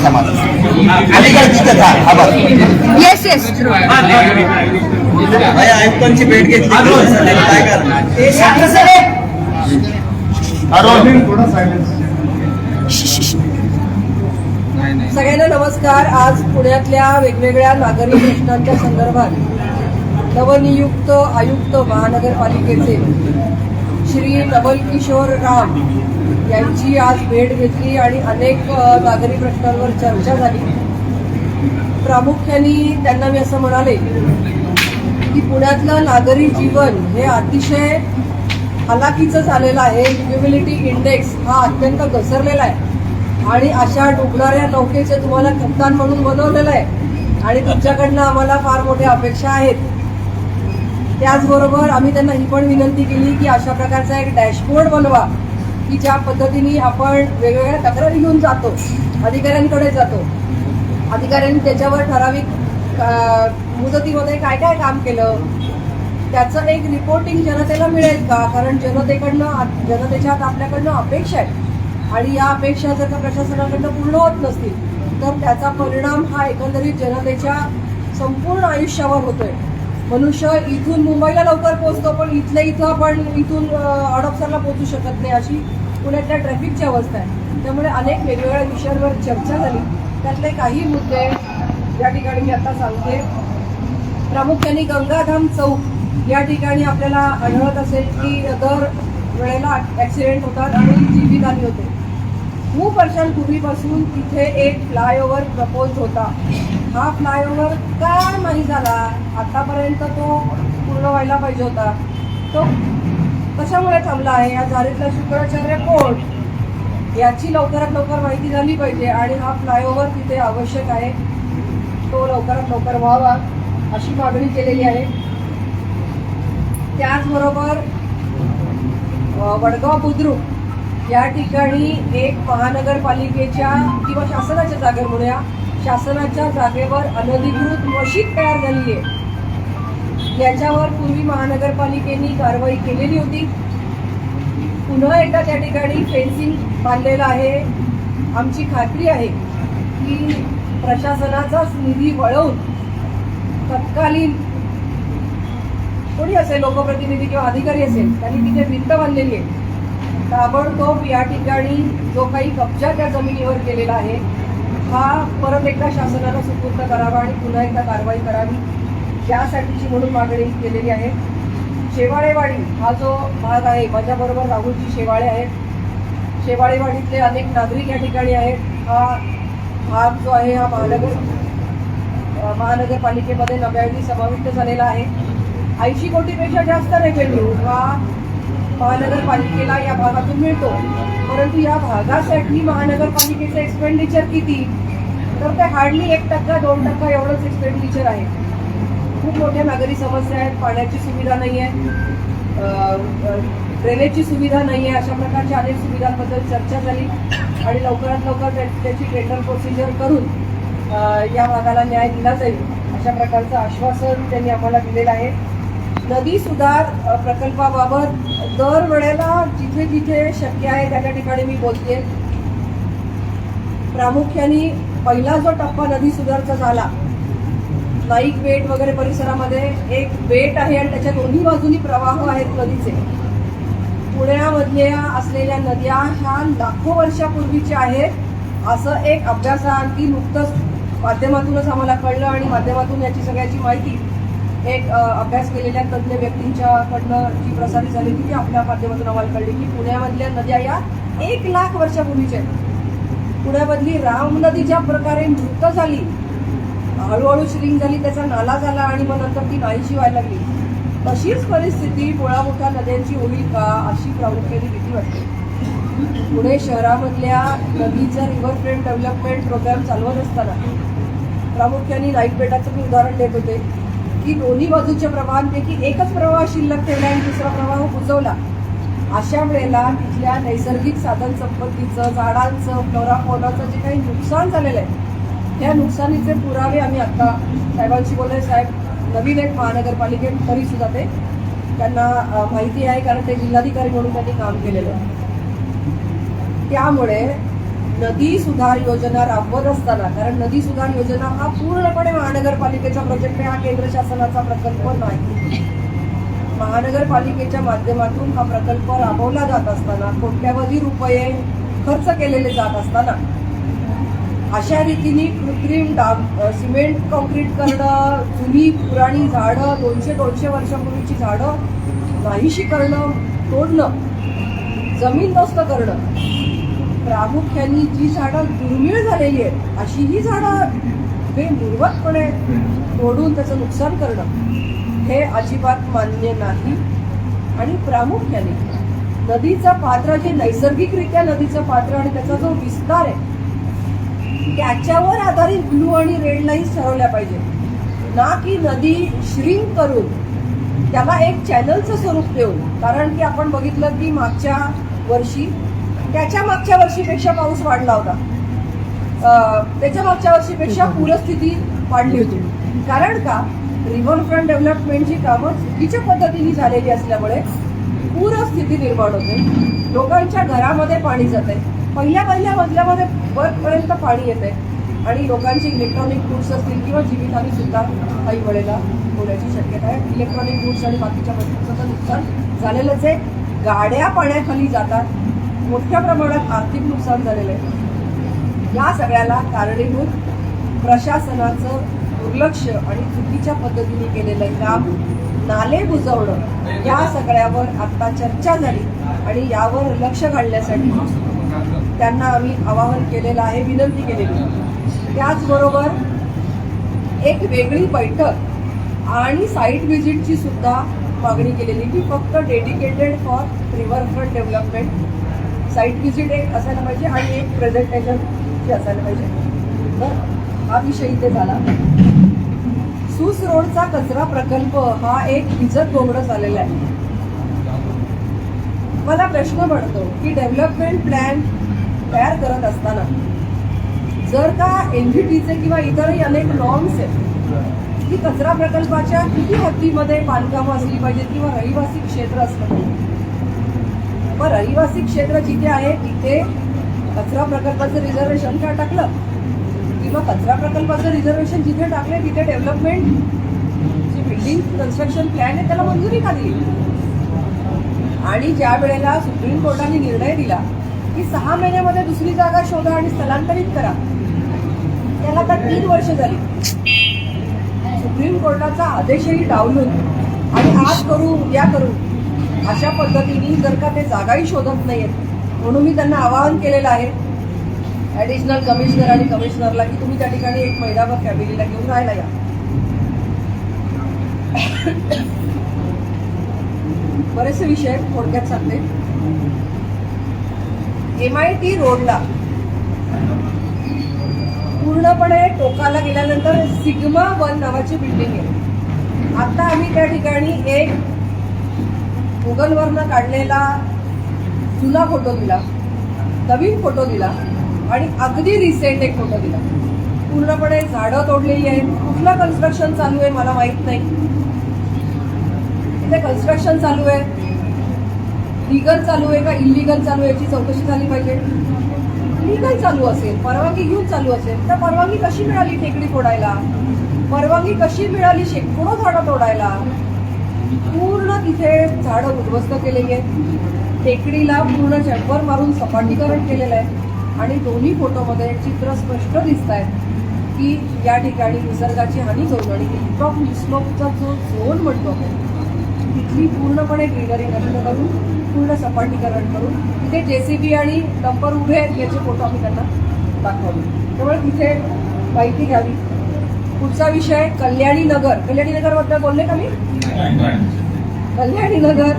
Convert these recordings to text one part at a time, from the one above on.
बसा माझं अलीकडे तिथे जा हा बस येस येस आयुक्तांची भेट घेतली. काय करणार? सगळ्यांना नमस्कार. आज पुण्यातल्या वेगवेगळ्या नागरी प्रश्नांच्या संदर्भात नवनियुक्त आयुक्त महानगरपालिकेचे श्री नवल किशोर राम यांची आज भेट घेतली आणि अनेक नागरी प्रश्नांवर चर्चा झाली. प्रामुख्याने त्यांना मी असं म्हणाले की पुण्यातलं नागरी जीवन हे अतिशय हलाखीचं झालेलं आहे. लिव्हिबिलिटी इंडेक्स हा अत्यंत घसरलेला आहे. आणि अशा डुबणाऱ्या नौकेचे तुम्हाला कप्तान म्हणून बनवलेलं आहे. आणि तुमच्याकडनं आम्हाला फार मोठ्या अपेक्षा आहेत. त्याचबरोबर आम्ही त्यांना ही पण विनंती केली की अशा प्रकारचा एक डॅशबोर्ड बनवा की ज्या पद्धतीने आपण वेगवेगळ्या तक्रारी घेऊन जातो अधिकाऱ्यांकडे जातो. अधिकाऱ्यांनी त्याच्यावर ठराविक मुदतीमध्ये काय काय काम केलं त्याचं एक रिपोर्टिंग जनतेला मिळेल का? कारण जनतेकडनं जनतेच्या हात आपल्याकडनं अपेक्षा आहे आणि या अपेक्षा जर का प्रशासनाकडनं पूर्ण होत नसतील तर त्याचा परिणाम हा एकंदरीत जनतेच्या संपूर्ण आयुष्यावर होतोय. मनुष्य इथून मुंबईला लवकर पोहोचतो पण इथल्या इथं आपण इथून अ, हडपसरला पोहोचू शकत नाही अशी पुण्यातल्या ट्रॅफिकची अवस्था आहे. त्यामुळे अनेक वेगवेगळ्या विषयांवर चर्चा झाली. त्यातले काही मुद्दे या ठिकाणी मी आता सांगते. प्रामुख्याने गंगाधाम चौक या ठिकाणी आपल्याला आढळत असेल की दर वेळेला ऍक्सिडेंट होतात आणि जीवितहानी होते. खूप वर्षांपूर्वीपासून तिथे एक फ्लायओव्हर प्रपोज होता. हा फ्लायओव्हर काय नाही झाला? आतापर्यंत तो पूर्ण व्हायला पाहिजे होता. तो कशामुळे थांबला आहे? या जारीतला शुक्राचार्य कोण? याची लवकरात लवकर माहिती झाली पाहिजे आणि हा फ्लायओव्हर तिथे आवश्यक आहे. तो लवकरात लवकर व्हावा अशी मागणी केलेली आहे. त्याचबरोबर वडगाव बुद्रुक या ठिकाणी एक महानगरपालिकेच्या किंवा शासनाच्या जागेवर म्हणूया शासनाच्या जागेवर अनधिकृत मशीद तयार झाली आहे. याच्यावर पूर्वी महानगरपालिकेने कारवाई केलेली होती. पुन्हा एकदा त्या ठिकाणी फेन्सिंग बांधलेलं आहे. आमची खात्री आहे की प्रशासनाचाच निधी वळवून तत्कालीन कोणी असेल लोकप्रतिनिधी किंवा अधिकारी असेल त्यांनी तिथे भिंत बांधलेली आहे. ताबडतोब या ठिकाणी जो काही कब्जा त्या जमिनीवर केलेला आहे हा परत एकदा शासनाला सुपूर्द करावा आणि पुन्हा एकदा कारवाई करावी यासाठीची म्हणून मागणी केलेली आहे. शेवाळेवाडी हा जो भाग आहे माझ्याबरोबर राहुलजी शेवाळे आहेत. शेवाळेवाडीतले अनेक नागरिक या ठिकाणी आहेत. हा भाग जो आहे हा महानगर महानगरपालिकेमध्ये नव्याने समाविष्ट झालेला आहे. ऐंशी कोटीपेक्षा जास्त रेव्हेन्यू हा महानगरपालिकेला या भागातून मिळतो. परंतु या भागासाठी महानगरपालिकेचं एक्सपेंडिचर किती? तर ते हार्डली एक टक्का दोन टक्का एवढंच एक्सपेंडिचर आहे. खूप मोठ्या नागरी समस्या आहेत पाण्याची सुविधा नाही आहे रेल्वेची ड्रेनेजची सुविधा नाही आहे अशा प्रकारच्या अनेक सुविधांबद्दल चर्चा झाली. आणि लवकरात लवकर त्या- त्याची टेंडर प्रोसिजर करून या भागाला न्याय दिला जाईल अशा प्रकारचं आश्वासन त्यांनी आम्हाला दिलेलं आहे. नदी सुधार प्रकल्पाबाबत दर वेळेला जिथे जिथे शक्य आहे त्या त्या ठिकाणी मी बोलते प्रामुख्याने पहिला जो टप्पा नदी सुधारचा झाला नाईक बेट वगैरे परिसरामध्ये एक बेट आहे आणि त्याच्या दोन्ही बाजूनी प्रवाह आहेत नदीचे. पुण्यामधल्या असलेल्या नद्या ह्या लाखो वर्षापूर्वीच्या आहेत. असं एक अभ्यासाअंती नुकतंच माध्यमातूनच आम्हाला कळलं आणि माध्यमातून याची सगळ्याची माहिती एक अभ्यास केलेल्या तज्ज्ञ व्यक्तींच्याकडनं जी प्रसारित झाली होती ती आपल्या माध्यमातून आम्हाला कळली की पुण्यामधल्या नद्या या एक लाख वर्षापूर्वीच्या आहेत. पुण्यामधली राम नदी ज्या प्रकारे मृत झाली हळूहळू श्रींग झाली त्याचा नाला झाला आणि मग नंतर ती नाहीशी व्हायला लागली तशीच परिस्थिती मुळा मोठ्या नद्यांची होईल का अशी प्रामुख्याने भीती वाटते. पुणे शहरामधल्या नदीचं रिव्हर फ्रंट डेव्हलपमेंट प्रोग्राम चालवत असताना प्रामुख्याने नाईक बेटाचं मी उदाहरण देत होते. की दोन्ही बाजूच्या प्रवाहांपैकी एकच प्रवाह शिल्लक ठेवला आणि दुसरा प्रवाह बुजवला अशा वेळेला तिथल्या नैसर्गिक साधन संपत्तीचं झाडांचं फ्लोरा फोनाचं जे काही नुकसान झालेलं आहे त्या नुकसानीचे पुरावे आम्ही आत्ता साहेबांशी बोलले साहेब नवीन एक महानगरपालिकेत तरी सुद्धा ते त्यांना माहिती आहे कारण ते जिल्हाधिकारी म्हणून त्यांनी काम केलेलं आहे. त्यामुळे नदी सुधार योजना राबवत असताना कारण नदी सुधार योजना हा पूर्णपणे महानगरपालिकेचा प्रोजेक्ट आहे हा केंद्र शासनाचा प्रकल्प नाही. महानगरपालिकेच्या माध्यमातून हा प्रकल्प राबवला जात असताना कोट्यावधी रुपये खर्च केलेले जात असताना अशा रीतीने कृत्रिम डाग सिमेंट कॉन्क्रीट करणं जुनी पुराणी झाडं दोनशे दोनशे वर्षापूर्वीची झाडं नाहीशी करणं तोडणं जमीन जमीनदोस्त करणं प्रामुख्याने जी झाडं दुर्मिळ झालेली आहेत अशी ही झाडं बेमुरवतपणे तोडून त्याचं नुकसान करणं हे अजिबात मान्य नाही. आणि प्रामुख्याने नदीचं पात्र जे नैसर्गिकरित्या नदीचं पात्र आणि त्याचा जो विस्तार आहे त्याच्यावर आधारित ब्लू आणि रेड लाईन्स ठरवल्या पाहिजे ना की नदी श्रिंक करून त्याला एक चॅनलचं स्वरूप देऊन कारण की आपण बघितलं की मागच्या वर्षी त्याच्या मागच्या वर्षीपेक्षा पाऊस वाढला होता. त्याच्या मागच्या वर्षीपेक्षा पूरस्थिती वाढली होती. कारण का? रिव्हरफ्रंट डेव्हलपमेंटची कामं चुकीच्या पद्धतीने झालेली असल्यामुळे पूरस्थिती निर्माण होते. लोकांच्या घरामध्ये पाणी जाते. पहिल्या पहिल्या मजल्यामध्ये वरपर्यंत पाणी येते. आणि लोकांचे इलेक्ट्रॉनिक गुड्स असतील किंवा जीवितहानी सुद्धा काही वेळेला होण्याची शक्यता आहे. इलेक्ट्रॉनिक गुड्स आणि बाकीच्या वस्तूंचं तर नुकसान झालेलंच आहे. गाड्या पाण्याखाली जातात. मोठ्या प्रमाणात आर्थिक नुकसान झालेलं आहे. या सगळ्याला कारणीभूत प्रशासनाचं दुर्लक्ष आणि चुकीच्या पद्धतीने केलेलं काम नाले बुजवणं या सगळ्यावर आता चर्चा झाली आणि यावर लक्ष घालण्यासाठी त्यांना आम्ही आवाहन केलेलं आहे विनंती केलेली त्याचबरोबर एक वेगळी बैठक आणि साईट व्हिजिटची सुद्धा मागणी केलेली की फक्त dedicated for riverfront development site visit एक असायला पाहिजे आणि एक प्रेझेंटेशनची असायला पाहिजे. तर हा विषय इथे झाला. सूस रोडचा कचरा प्रकल्प हा एक भिजत गोंगडं झालेला आहे. मला प्रश्न पडतो की डेव्हलपमेंट प्लॅन तयार करत असताना जर का एन जी टीचे किंवा इतरही अनेक नॉर्म्स आहेत की कचरा प्रकल्पाच्या किती हद्दीमध्ये बांधकामं असली पाहिजेत किंवा रहिवासी क्षेत्र असलं पाहिजे पण रहिवासी क्षेत्र जिथे आहे तिथे कचरा प्रकल्पाचं रिझर्वेशन का टाकलं? किंवा कचरा प्रकल्पाचं रिझर्वेशन जिथे टाकले तिथे डेव्हलपमेंट जी बिल्डिंग कन्स्ट्रक्शन प्लॅन आहे त्याला मंजुरी का दिली? आणि ज्या वेळेला सुप्रीम कोर्टाने निर्णय दिला की सहा महिन्यामध्ये दुसरी जागा शोधा आणि स्थलांतरित करा त्याला आता तीन वर्ष झाली. सुप्रीम कोर्टाचा आदेशही डावलून आणि आज करू उद्या करू अशा पद्धतीने जर का ते जागाही शोधत नाहीयेत म्हणून मी त्यांना आवाहन केलेलं आहे ऍडिशनल कमिशनर आणि कमिशनरला की तुम्ही त्या ठिकाणी एक महिनाभर फॅमिलीला घेऊन राहायला या. बरेचसे विषय थोडक्यात सांगते. एम आय टी रोडला पूर्णपणे टोकाला गेल्यानंतर सिग्मा वन नावाची बिल्डिंग आहे. आता आम्ही त्या ठिकाणी एक गुगलवरनं काढलेला जुना फोटो दिला नवीन फोटो दिला आणि अगदी रिसेंट एक फोटो दिला. पूर्णपणे झाडं तोडलेली आहेत. कुठलं कन्स्ट्रक्शन चालू आहे मला माहीत नाही. तिथे कन्स्ट्रक्शन चालू आहे. लिगल चालू आहे का इलिगल चालू आहे याची चौकशी झाली पाहिजे. लिगल चालू असेल परवानगी घेऊन चालू असेल तर परवानगी कशी मिळाली टेकडी तोडायला परवानगी कशी मिळाली शेकडो झाडं तोडायला? पूर्ण तिथे झाडं उद्ध्वस्त केलेली आहेत. टेकडीला पूर्ण चॅम्पर मारून सपाटीकरण केलेलं आहे. आणि दोन्ही फोटोमध्ये चित्र स्पष्ट दिसत आहेत की या ठिकाणी निसर्गाची हानी करून आणि हिलटॉप हिस्लोपचा जो झोन म्हणतो तिथली पूर्णपणे ग्रीनरी नष्ट करून पूर्ण सपाटीकरण करून तिथे जेसीबी आणि डंपर उभे आहेत याचे फोटो आम्ही त्यांना दाखवले. त्यामुळे तिथे माहिती घ्यावी. पुढचा विषय कल्याणी नगर. कल्याणी नगरबद्दल बोलले का मी? कल्याणी नगर.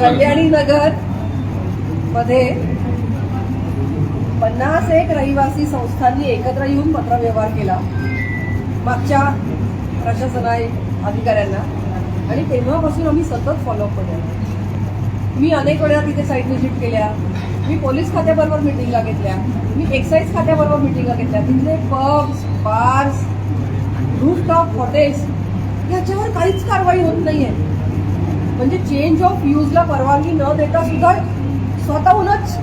कल्याणी नगरमध्ये पन्नास एक रहिवासी संस्थांनी एकत्र येऊन पत्रव्यवहार केला. मागच्या प्रशासना अधिकाऱ्यांना. आणि तेव्हापासून आम्ही सतत फॉलोअप करतो मी अनेक वेळा तिथे साईट व्हिजिट केल्या. मी पोलीस खात्याबरोबर मिटिंगा घेतल्या. मी एक्साईज खात्याबरोबर मिटिंगा घेतल्या. तिथले पब्स बार्स रूफटॉप हॉटेल्स याच्यावर काहीच कारवाई होत नाहीये. म्हणजे चेंज ऑफ यूजला परवानगी न देता सुद्धा स्वतःहूनच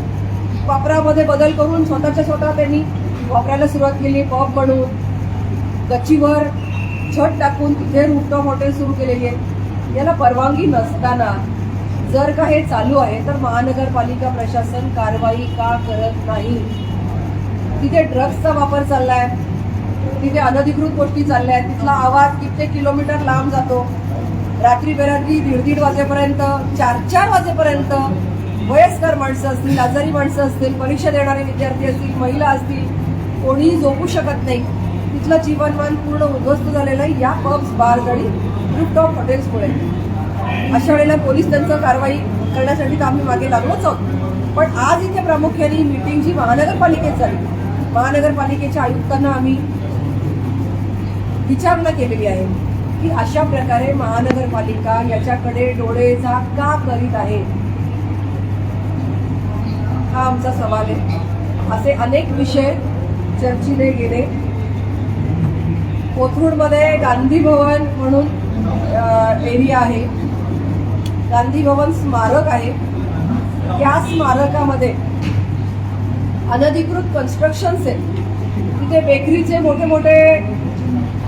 वापरामध्ये बदल करून स्वतःच्या स्वतः त्यांनी वापरायला सुरुवात केली. पॉप बनवून गच्चीवर छत टाकून तिथे रूफटॉप हॉटेल सुरू केलेली आहे याला परवानगी नसताना जर का हे चालू आहे तर महानगरपालिका प्रशासन कारवाई का करत नाही? तिथे ड्रग्सचा वापर चाललाय. तिथे अनधिकृत गोष्टी चालल्या आहेत तिथला आवाज कित्येक किलोमीटर लांब जातो. रात्री बेरात्री दीड दीड वाजेपर्यंत चार चार वाजेपर्यंत वयस्कर माणसं असतील आजारी माणसं असतील परीक्षा देणारे विद्यार्थी असतील महिला असतील कोणीही झोपू शकत नाही. तिथलं जीवनमान पूर्ण उद्ध्वस्त झालेलं आहे. या पब्स बार्स आणि रूफटॉप हॉटेल्समुळे अशा वेळेला पोलीस त्यांचं कारवाई करण्यासाठी तर आम्ही मागे लागलोच आहोत. पण आज इथे प्रामुख्याने मीटिंग जी महानगरपालिकेत झाली महानगरपालिकेच्या आयुक्तांना आम्ही विचारणा केलेली आहे की अशा प्रकारे महानगरपालिका याच्याकडे डोळे झाक का करीत आहे? हा आमचा सवाल आहे. असे अनेक विषय चर्चिले गेले. कोथरूडमध्ये गांधी भवन म्हणून एरिया आहे. गांधी भवन स्मारक आहे. त्या स्मारकामध्ये अनधिकृत कन्स्ट्रक्शन्स आहेत. तिथे बेकरीचे मोठे मोठे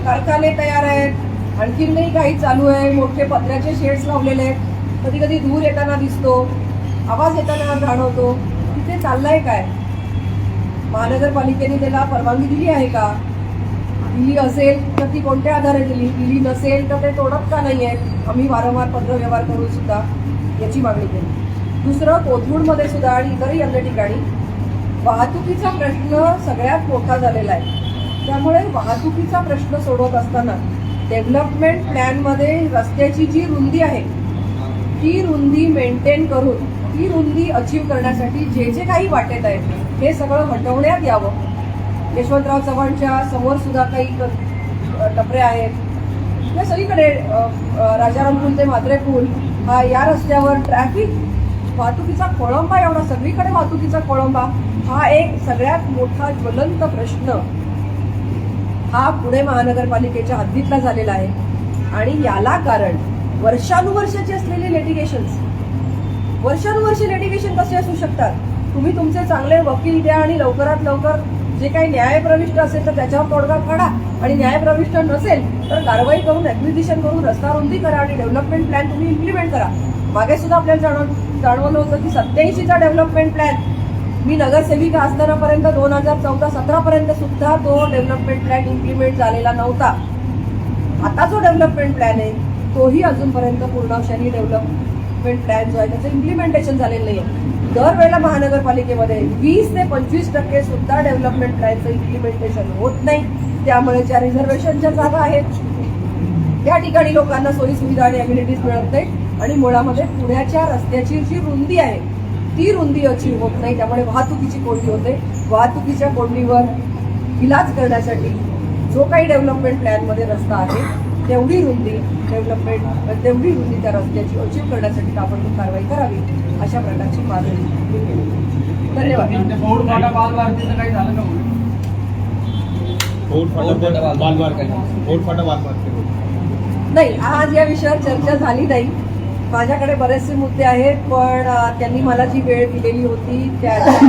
कारखाने तयार आहेत. आणखीनही काही चालू आहे. मोठे पत्र्याचे शेड्स लावलेले आहेत. कधी कधी धूर येताना दिसतो. आवाज येताना जाणवतो. तिथे चाललंय काय? महानगरपालिकेने त्याला परवानगी दिली आहे का? दिली असेल तर ती कोणत्या आधारे दिली? दिली नसेल तर ते तोडत का नाही आहे आम्ही वारंवार पत्रव्यवहार करून सुद्धा याची मागणी केली. दुसरं कोथरूडमध्ये सुद्धा आणि इतरही अन्य ठिकाणी वाहतुकीचा प्रश्न सगळ्यात मोठा झालेला आहे. त्यामुळे वाहतुकीचा प्रश्न सोडवत असताना डेव्हलपमेंट प्लॅनमध्ये रस्त्याची जी रुंदी आहे ती रुंदी मेंटेन करून ती रुंदी अचीव करण्यासाठी जे जे काही वाटेत आहेत हे सगळं हटवण्यात यावं. यशवंतराव चव्हाणच्या समोर सुद्धा काही टपरे आहेत. या सगळीकडे राजाराम पूल ते मात्रे पूल हा या रस्त्यावर ट्रॅफिक वाहतुकीचा खोळंबा एवढा सगळीकडे वाहतुकीचा खोळंबा हा एक सगळ्यात मोठा ज्वलंत प्रश्न हा पुणे महानगरपालिकेच्या हद्दीतला झालेला आहे. आणि याला कारण वर्षानुवर्षाची असलेली लेटिगेशन्स वर्षानुवर्षे लेटिगेशन कसे असू शकतात? तुम्ही तुमचे चांगले वकील द्या आणि लवकरात लवकर जे काही न्यायप्रविष्ट असेल तर त्याच्यावर तोडगा काढा आणि न्यायप्रविष्ट नसेल तर कारवाई करून ऍक्विजिशन करून रस्ता रुंदी करा आणि डेव्हलपमेंट प्लॅन तुम्ही इम्प्लिमेंट करा. मागे सुद्धा आपल्याला जाणव जाणवलं होतं की सत्याऐंशीचा डेव्हलपमेंट प्लॅन. मी नगरसेविका असतानापर्यंत दोन हजार चौदा सतरापर्यंत सुद्धा तो डेव्हलपमेंट प्लॅन इम्प्लिमेंट झालेला नव्हता. आता जो डेव्हलपमेंट प्लॅन आहे तोही अजूनपर्यंत पूर्णाक्षरी डेव्हलपमेंट प्लॅन जो आहे त्याचं इम्प्लिमेंटेशन झालेलं नाही आहे दरवेळेला महानगरपालिकेमध्ये वीस ते पंचवीस टक्के सुद्धा डेव्हलपमेंट प्लॅनचं इम्प्लिमेंटेशन होत नाही. त्यामुळे ज्या रिझर्वेशनच्या जागा आहेत त्या ठिकाणी लोकांना सोयी सुविधा आणि अम्युनिटीज मिळत नाही आणि मुळामध्ये पुण्याच्या रस्त्याची जी रुंदी आहे ती रुंदी अचीव होत नाही. त्यामुळे वाहतुकीची कोंडी होते. वाहतुकीच्या कोंडीवर इलाज करण्यासाठी जो काही डेव्हलपमेंट प्लॅनमध्ये रस्ता आहे तेवढी रुंदी डेव्हलपमेंट तेवढी रुंदी त्या रस्त्याची अचीव करण्यासाठी ताबडतोब कारवाई करावी अशा प्रकारची मागणी मी केली. धन्यवाद. नाही आज या विषयावर चर्चा झाली नाही. माझ्याकडे बरेचसे मुद्दे आहेत पण त्यांनी मला जी वेळ दिलेली होती त्याच्यात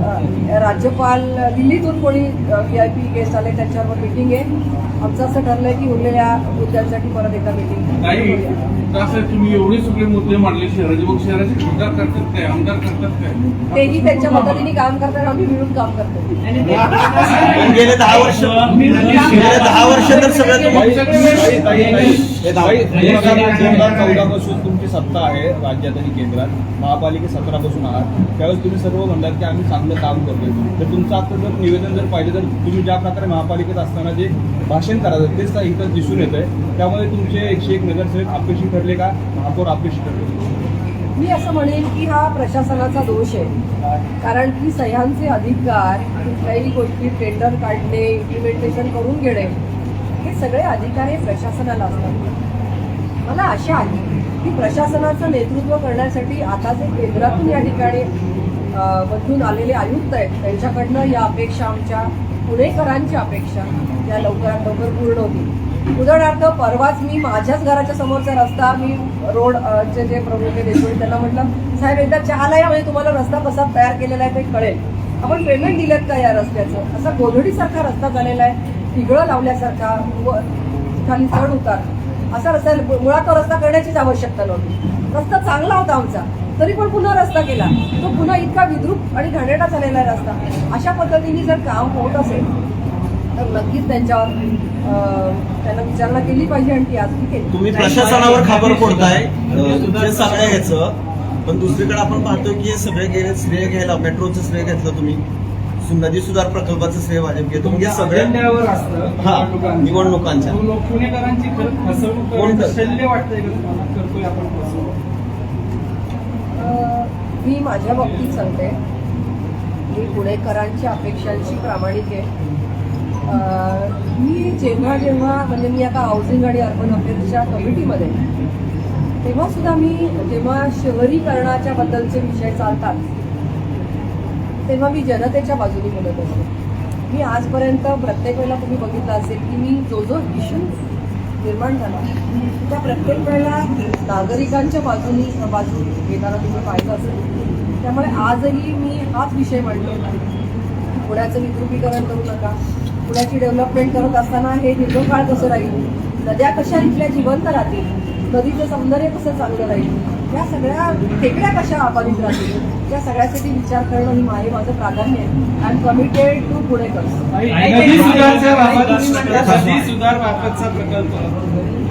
हा राज्यपाल दिल्लीतून कोणी व्ही आय पी गेस्ट आले त्यांच्यावर मीटिंग आहे आमचं असं ठरलंय की उरलेल्या मुद्द्यांसाठी परत एकदा नाही मीटिंग तुम्ही एवढे सगळे मुद्दे मांडले शहराचे मग शहराचे खासदार करतात काय आमदार करतात काय तेही त्यांच्या पद्धतीने काम करतात आम्ही मिळून काम करतो गेले दहा वर्ष गेले दहा वर्ष तर सगळं तुम्ही हे दहा- दोन हजार चौदा पासून तुमची सत्ता आहे राज्यात आणि केंद्रात महापालिके सतरा पासून आहात त्यावेळेस तुम्ही सर्व म्हणलात की आम्ही चांगलं काम करतोय. तर तुमचं आता जर निवेदन जर पाहिलं तर तुम्ही ज्या प्रकारे महापालिकेत असताना जे भाषण करायचं तेच इथं दिसून येत आहे. त्यामुळे तुमचे एकशे एक नगरसेवक अपेक्षित ठरले का? महापौर अपेक्षित ठरले. मी असं म्हणेन की हा प्रशासनाचा दोष आहे. कारण की सह्यांचे अधिकार कुठल्याही गोष्टी टेंडर काढणे इम्प्लिमेंटेशन करून घेणे हे सगळे अधिकार हे प्रशासनाला असतात. मला आशा आहे की प्रशासनाचं नेतृत्व करण्यासाठी आता जे केंद्रातून या ठिकाणी बदलून मधून आलेले आयुक्त आहेत त्यांच्याकडनं या अपेक्षा आमच्या पुणेकरांच्या अपेक्षा या लवकरात लवकर पूर्ण होतील. उदाहरणार्थ परवाच मी माझ्याच घराच्या समोरचा रस्ता मी रोड चे जे प्रमुख आहे देशमुख त्यांना म्हटलं साहेब एकदा चहाला या म्हणजे तुम्हाला रस्ता कसा तयार केलेला आहे ते कळेल. आपण पेमेंट दिलेत का या रस्त्याचं? असा गोधडीसारखा रस्ता झालेला आहे तिघळं लावल्यासारखा व खाली चढ उतार. असा रस्ता मुळात तो रस्ता करण्याचीच आवश्यकता नव्हती. रस्ता चांगला होता आमचा. तरी पण पुन्हा रस्ता केला तो पुन्हा इतका विद्रूप आणि घाणेरडा झालेला रस्ता. अशा पद्धतीने जर काम होत असेल तर नक्कीच त्यांच्यावर त्यांना विचारणा केली पाहिजे आणि ती आज ती केली तुम्ही प्रशासनावर खापर फोडताय. अं, हे सगळं याचं पण दुसरीकडे आपण पाहतोय की हे सगळे गेले श्रेय घ्यायला मेट्रोचं श्रेय घेतलं तुम्ही. सु- नदी सुधार प्रकल्पाचं श्रेय भाजप घेतो. म्हणजे तुमच्या सगळे अजेंड्यावर असतं हा, निवडणुकांचं. निवडणुकांच्या. पुणेकरांची फसवणूक वाटतंय करतोय आपण मी माझ्या बाबतीत सांगते. मी पुणेकरांच्या अपेक्षांशी प्रामाणिक आहे. मी जेव्हा जेव्हा म्हणजे मी आता हाऊसिंग आणि अर्बन अफेअर्सच्या कमिटीमध्ये तेव्हा सुद्धा मी जेव्हा शहरीकरणाच्या बद्दलचे विषय चालतात तेव्हा मी जनतेच्या बाजूने बोलत असते. मी आजपर्यंत प्रत्येक वेळेला तुम्ही बघितलं असेल की मी जो जो इश्यू निर्माण झाला. त्या प्रत्येक वेळेला नागरिकांच्या बाजूनी बाजू घेताना तुम्ही पाहिलं असेल. त्यामुळे आजही मी हाच विषय मांडतो पुण्याचं विद्रुपीकरण करू नका. पुण्याची डेव्हलपमेंट करत असताना हे दीर्घकाळ कसं राहील? नद्या कशा इथल्या जिवंत राहतील? नदीचं सौंदर्य कसं चांगलं राहील? या सगळ्या टेकड्या कशा अबाधित राहतील या सगळ्यासाठी विचार करणं ही माझे माझं प्राधान्य आहे. आय एम कमिटेड टू प्रकल्प.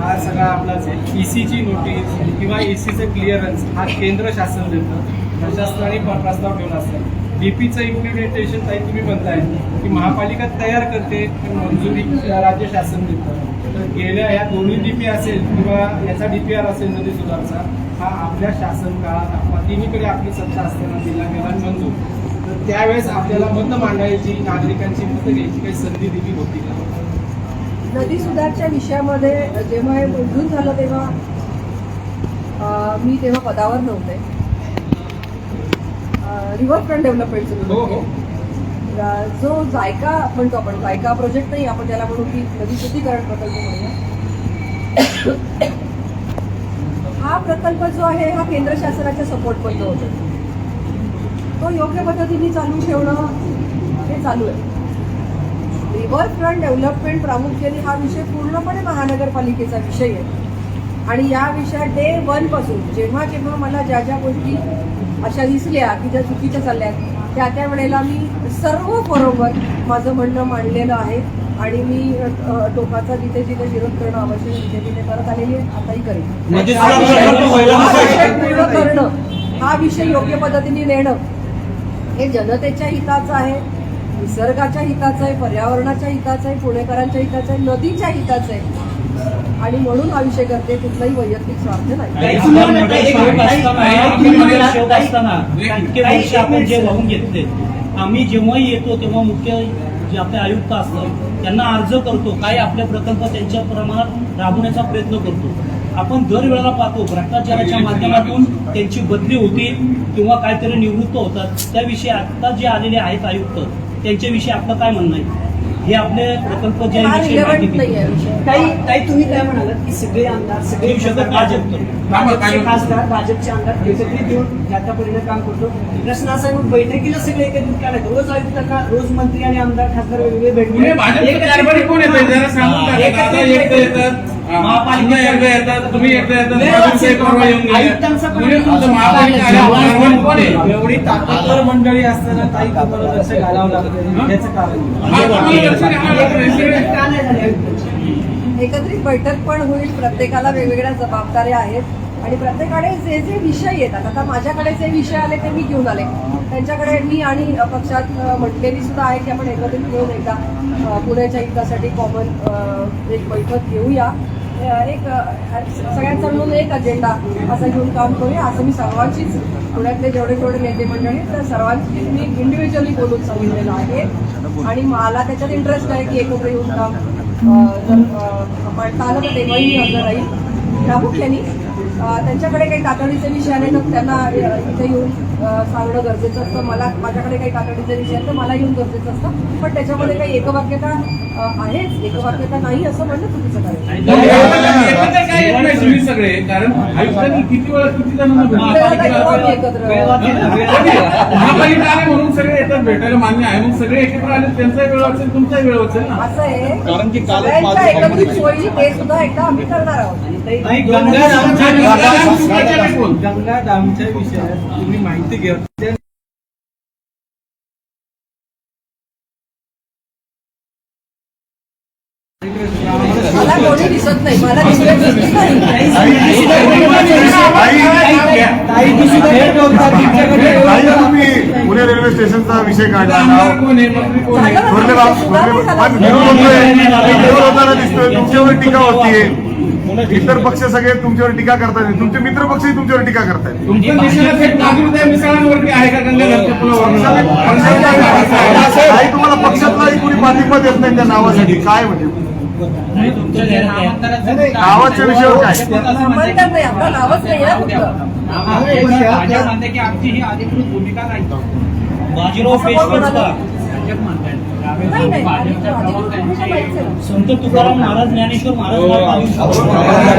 हा सगळा आपलाच आहे ईसीची नोटीस किंवा ईसीचं क्लिअरन्स हा केंद्र शासन देतं. प्रशासनाने प्रस्ताव ठेवला असतात डीपीचं इम्प्लिमेंटेशन काही तुम्ही म्हणताय की महापालिका तयार करते पण मंजुरी राज्य शासन देतं. तर गेल्या या दोन्ही डीपी असेल किंवा याचा डीपीआर असेल नदी सुधारचा हा आपल्या शासन काळात आपला तिन्हीकडे आपली सत्ता असताना दिला गेला मंजूर. तर त्यावेळेस आपल्याला मतं मांडायची नागरिकांची मतं घ्यायची काही संधी दिली होती का? नदी सुधारच्या विषयामध्ये जेव्हा हे मंजूर झालं तेव्हा मी तेव्हा पदावर नव्हते. रिव्हरफ्रंट डेव्हलपमेंटचं हो हो. जो जायका म्हणतो आपण जायका प्रोजेक्ट नाही आपण त्याला म्हणू की नदी शुद्धीकरण प्रकल्प म्हणूया हा प्रकल्प जो आहे हा केंद्र शासनाच्या सपोर्टमध्ये होतो. तो योग्य पद्धतीने चालू ठेवणं हे चालू आहे. रिव्हरफ्रंट डेव्हलपमेंट प्रामुख्याने हा विषय पूर्णपणे महानगरपालिकेचा विषय आहे. आणि या विषयात डे वनपासून जेव्हा जेव्हा मला ज्या ज्या गोष्टी अशा दिसल्या की ज्या चुकीच्या चालल्या त्या त्या वेळेला मी सर्व बरोबर माझं म्हणणं मांडलेलं आहे आणि मी टोकाचा जिथे जिथे विरोध करणं आवश्यक तिथे तिथे करत आलेली आहे आताही करेन आहे. पूर्ण करणं हा विषय योग्य पद्धतीने नेणं हे जनतेच्या हिताचं आहे निसर्गाच्या हिताचं आहे पर्यावरणाच्या हिताचं आहे पुणेकरांच्या हिताचं आहे नदीच्या हिताचं आहे आणि म्हणून हा विषय करते कुठलाही वैयक्तिक स्वार्थ नाही. काही आपण जे वाहून घेतले आम्ही जेव्हाही येतो तेव्हा मुख्य जे आपले आयुक्त असतात त्यांना अर्ज करतो काय आपले प्रकल्प त्यांच्या प्रमाणात राबवण्याचा प्रयत्न करतो. आपण दरवेळेला पाहतो भ्रष्टाचाराच्या माध्यमातून त्यांची बदली होती किंवा काहीतरी निवृत्त होतात. त्याविषयी आता जे आलेले आहेत आयुक्त त्यांच्याविषयी आपलं काय म्हणणं आहे? हे आपले प्रकल्प जे काही काही तुम्ही काय म्हणालात की सगळे आमदार सगळे खासदार, भाजप. भाजपचे खासदार भाजपचे आमदार एकत्रित येऊन ज्या परीने काम करतो. प्रश्न असा आहे मग बैठकीला सगळे एकत्रित का नाही रोज आयुक्त का रोज मंत्री आणि आमदार खासदार वेगवेगळे पुणे महापालिका येतात तुम्ही येतात. आयुक्तांचा महापालिका एवढी ताकदवर मंडळी असताना लक्ष घालावं लागतं. याचं कारण हा. एकत्रित बैठक पण होईल. प्रत्येकाला वेगवेगळ्या जबाबदाऱ्या आहेत. आणि प्रत्येकाकडे जे जे विषय येतात आता माझ्याकडे जे विषय आले ते मी घेऊन आले. त्यांच्याकडे मी आणि पक्षात म्हटलेली सुद्धा आहे की आपण एकत्रित मिळून एकदा पुण्याच्या हितासाठी कॉमन एक बैठक घेऊया. एक सगळ्यांचा मिळून एक अजेंडा असा घेऊन काम करूया. असं मी सर्वांचीच पुण्यातले जेवढे जेवढे नेते मंडळी तर सर्वांची मी इंडिव्हिज्युअली बोलून सांगितलेलं आहे. आणि मला त्याच्यात इंटरेस्ट आहे की एकत्र येऊन काम जर आलं तर तेव्हाही मी हजर राहील. प्रामुख्याने त्यांच्याकडे काही तातडीचे विषय आले तर त्यांना इथे येऊन सांगणं गरजेचं असतं. मला माझ्याकडे काही तातडीचे विषय आहेत तर मला येऊन गरजेचं असतं. पण त्याच्यामध्ये काही एकवाक्यता आहेच. एकवाक्यता नाही असं म्हणणं चुकीचं काय सगळे. कारण आयुक्तांनी किती वेळा किती जणांना महापालिका म्हणून सगळे येतात भेटायला मान्य आहे मग सगळे एकत्र आले. त्यांचाही वेळ वाचेल तुमचाही वेळ वाचेल ना. असं आहे. कारण की कालच सगळ्यांच्या माझं एकत्रित comment सोयी ते सुद्धा एकदा आम्ही करणार आहोत? गंगा दामच्या विषयात तुम्ही माहिती घ्या ते मला कोणी दिसत नाही मला दिसत नाही काही तुम्ही पुणे रेल्वे स्टेशनचा विषय काढला विरोध होतोय विरोध होताना दिसतोय तुमच्यावर टीका होतीये इतर पक्ष सगळे तुमच्यावर टीका करतात तुमचे मित्र पक्षही तुमच्यावर टीका करतात तुमचं निशाणा थेट नागरिक मिसळांवरती आहे का गंगा धरच्या पुलावर काही तुम्हाला पक्षातलाही कोणी पाठिंबा देत नाही त्या नावासाठी काय म्हणजे नाही, तुमच्या घरात आहे. नावाच्या विषयावर काय बाजीराव नाही नाही. संत तुकाराम महाराज ज्ञानेश्वर महाराज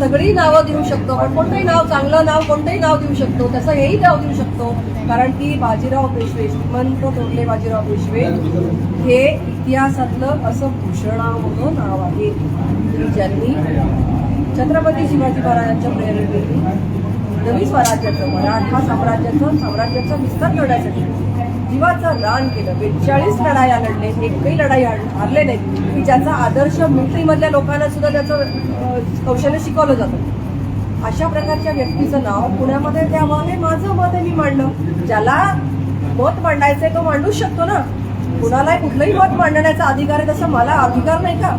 सगळी नावं देऊ शकतो आपण कोणतंही नाव चांगलं नाव कोणतंही नाव देऊ शकतो तसं हेही नाव देऊ शकतो. कारण की बाजीराव पेशवे श्रीमंत तोरले बाजीराव पेशवे हे इतिहासातलं असं भूषणावं नाव आहे. की ज्यांनी छत्रपती शिवाजी महाराजांच्या प्रेरणेने नवी स्वराज्याचं मराठा साम्राज्याचं साम्राज्याचा विस्तार करण्यासाठी जीवाचं दान केलं. बेचाळीस लढाया लढले एकही लढाई हारले नाही की ज्याचा आदर्श मिलिटरीमधल्या लोकांना सुद्धा त्याचं कौशल्य शिकवलं जातं. अशा प्रकारच्या व्यक्तीचं नाव पुण्यामध्ये द्यावं हे माझं मत आहे मी मांडलं. ज्याला मत मांडायचंय तो मांडूच शकतो ना. कुणालाही कुठलंही मत मांडण्याचा अधिकार आहे तसं मला अधिकार नाही का?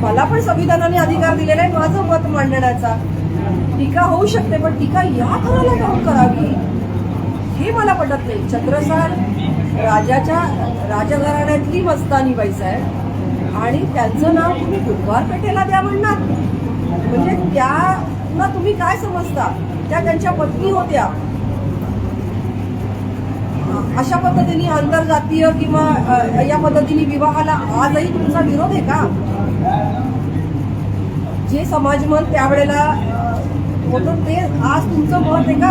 मला पण संविधानाने अधिकार दिलेला आहे माझं मत मांडण्याचा. टीका होऊ शकते पण टीका या थराला जाऊन करावी? हे मला पटत नाही. चंद्रसार राजाच्या राजघराण्यातली मस्तानी बाईस आहे आणि त्यांचं नाव तुम्ही बुधवार पेठेला द्या म्हणणार. म्हणजे त्यांना तुम्ही काय समजता? त्या त्यांच्या पत्नी होत्या. अशा पद्धतीने आंतरजातीय किंवा या पद्धतीने विवाहाला आजही तुमचा विरोध आहे का? जे समाजमन त्यावेळेला म्हणून ते आज तुमचं मत आहे का?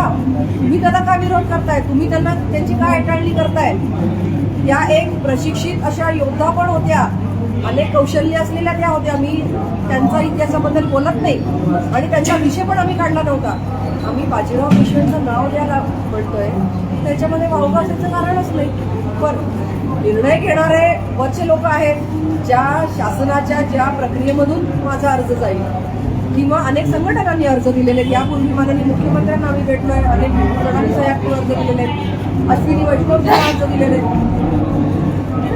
तुम्ही त्याला का विरोध करताय? तुम्ही त्यांना त्यांची काय अटाळणी करताय? या एक प्रशिक्षित अशा योद्धा पण होत्या. अनेक कौशल्य असलेल्या त्या होत्या. मी त्यांचा इतिहासाबद्दल बोलत नाही. आणि त्यांचा विषय पण आम्ही काढला नव्हता. आम्ही बाजीराव पेशवेंचं नाव द्यायला म्हणतोय त्याच्यामध्ये वावगा असायचं कारणच नाही. पण निर्णय घेणारे वरचे लोक आहेत. ज्या शासनाच्या ज्या प्रक्रियेमधून माझा अर्ज जाईल. किंवा अनेक संघटनांनी अर्ज दिलेले आहेत. यापूर्वी माननीय मुख्यमंत्र्यांना आम्ही आहे अनेक फडणवीस साहेब अर्ज दिलेले आहेत. अश्विनी वैष्णव अर्ज दिलेले आहेत.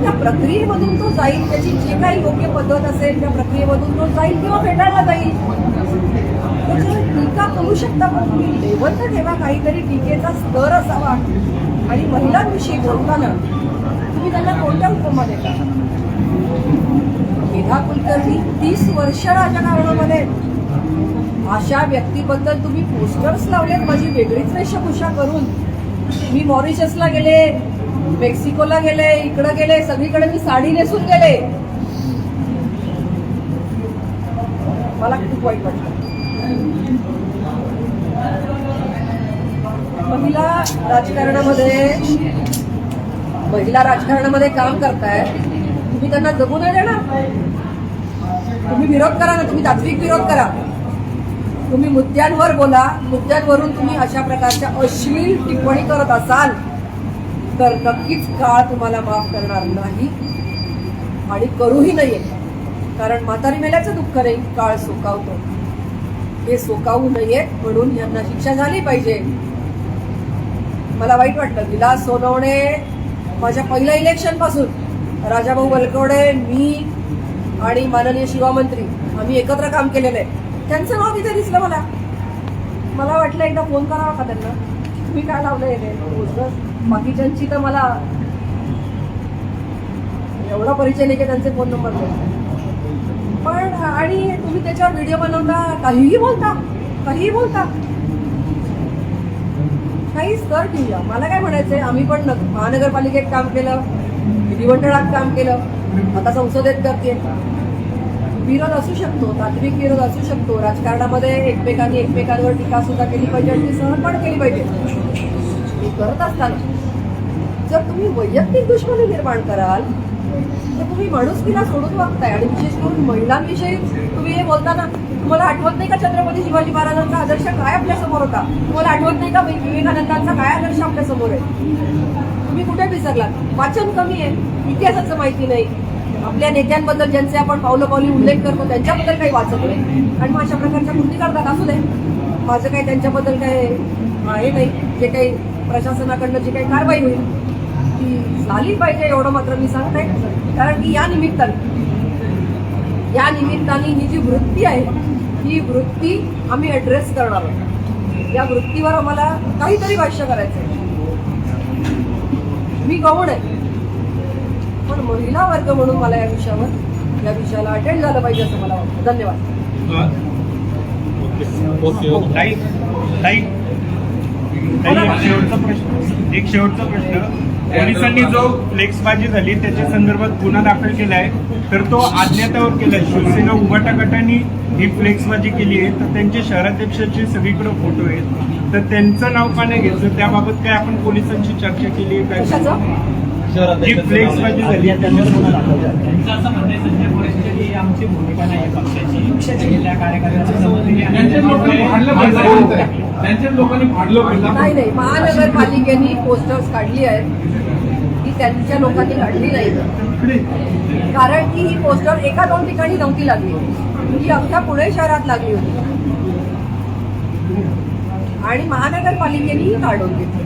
त्या प्रक्रियेमधून तो जाईल त्याची जी काही योग्य पद्धत असेल त्या प्रक्रियेमधून तो जाईल किंवा फेटाळला जाईल. टीका करू शकता पण तुम्ही लेवल तर ठेवा काहीतरी टीकेचा स्तर असावा. आणि महिलांविषयी बोलताना तुम्ही त्यांना कोणत्या उपमा देता? मेधा कुलकर्णी तीस वर्ष राजकारणामध्ये अशा व्यक्तीबद्दल तुम्ही पोस्टर्स लावलेत माझी वेगळीच वेशभूषा करून. मी मॉरिशसला गेले मेक्सिकोला गेले इकडं गेले सगळीकडे मी साडी नेसून गेले. मला खूप वाईट वाटलं. महिला राजकारणामध्ये महिला राजकारणामध्ये काम करताय तुम्ही त्यांना जगू नाही देणार. तुम्ही विरोध करा ना तुम्ही तात्विक विरोध करा. तुम्ही मुद्द्यांवर बोला. मुद्द्यांवरून तुम्ही अशा प्रकारच्या अश्लील टिप्पणी करत असाल तर नक्कीच काळ तुम्हाला माफ करणार नाही. आणि करूही नये. कारण म्हातारी मेल्याचं दुःख नाही काळ सोकावतो. हे सोकावू नये म्हणून यांना शिक्षा झाली पाहिजे. मला वाईट वाटतं. विलास सोनवणे माझ्या पहिल्या इलेक्शनपासून. राजाभाऊ बलकवडे मी आणि माननीय शिवामंत्री आम्ही एकत्र काम केलेलं आहे. त्यांचं नाव तिथे दिसलं मला. मला वाटलं एकदा फोन करावा का त्यांना? तुम्ही काय लावलं हे? बाकीच्यांची तर मला एवढा परिचय नाही की त्यांचे फोन नंबर पण आणि तुम्ही त्याच्यावर व्हिडिओ बनवता काहीही बोलता काहीही बोलता. काहीच कर ठेवूया. मला काय म्हणायचंय आम्ही पण महानगरपालिकेत काम केलं विधिमंडळात काम केलं. आता संसदेत करते विरोध असू शकतो तात्विक विरोध असू शकतो राजकारणामध्ये एकमेकांनी एकमेकांवर टीका सुद्धा केली पाहिजे आणि सहन पण केली पाहिजे. हे करत असताना जर तुम्ही वैयक्तिक दुश्मनी निर्माण कराल तर तुम्ही माणुसकीला सोडून वागताय आणि विशेष करून महिलांविषयी तुम्ही हे बोलताना तुम्हाला आठवत नाही का छत्रपती शिवाजी महाराजांचा आदर्श काय आपल्यासमोर होता? तुम्हाला आठवत नाही का विवेकानंदांचा काय आदर्श आपल्यासमोर आहे? तुम्ही कुठे विसरलात? वाचन कमी आहे इतिहासाचं माहिती नाही. आपल्या नेत्यांबद्दल ज्यांचे आपण पावलं पावली उल्लेख करतो त्यांच्याबद्दल काही वाचत नाही. आणि मग अशा प्रकारच्या कृती करतात असू दे. माझं काही त्यांच्याबद्दल काही हे नाही. जे काही प्रशासनाकडनं जी काही कारवाई होईल ती झाली पाहिजे एवढं मात्र मी सांगते कारण की या निमित्ताने या निमित्ताने ही जी वृत्ती आहे ही वृत्ती आम्ही ॲड्रेस करणार आहोत. या वृत्तीवर आम्हाला काहीतरी भाष्य करायचं आहे मी गौण आहे. पण महिला वर्ग म्हणून मला या विषयावर या विषयाला अटेंड झालं पाहिजे असं मला वाटतं. धन्यवाद. एक शेवटचा प्रश्न. एक शेवटचा प्रश्न. पोलिसांनी जो फ्लेक्सबाजी झाली त्याच्या संदर्भात गुन्हा दाखल केलाय. तर तो अज्ञातावर केलाय. शिवसेना उभाटा गटाने ही फ्लेक्सबाजी केली आहे. तर त्यांचे शहराध्यक्षाचे सगळीकडे फोटो आहेत. तर त्यांचं नाव का नाही घेतलं? त्याबाबत काय आपण पोलिसांची चर्चा केली आहे? काय जी फ्लेक्सबाजी झाली. त्यांचं असं म्हणणं आहे संजय मोरेंची ही आमची भूमिका नाही आहे पक्षाची पक्षाची गेल्या कार्यकर्त्यांच्या संबंधी आणि त्यांच्या लोकांनी फाडलं पाहिजे त्यांच्या लोकांनी फाडलं नाही पाहिजे नाही महानगरपालिकेने पोस्टर्स काढली आहेत ही त्यांच्या लोकांनी काढली नाही. कारण की ही पोस्टर एका दोन ठिकाणी नव्हती लागली ही अख्ख्या पुणे शहरात लागली होती. आणि महानगरपालिकेनेही काढून घेतली.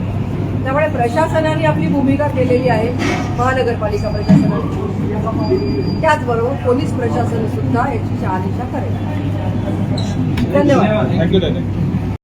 त्यामुळे प्रशासनाने आपली भूमिका केलेली आहे महानगरपालिका प्रशासनाने. त्याचबरोबर पोलीस प्रशासन सुद्धा याची शहानिशा करेल. धन्यवाद. थँक्यू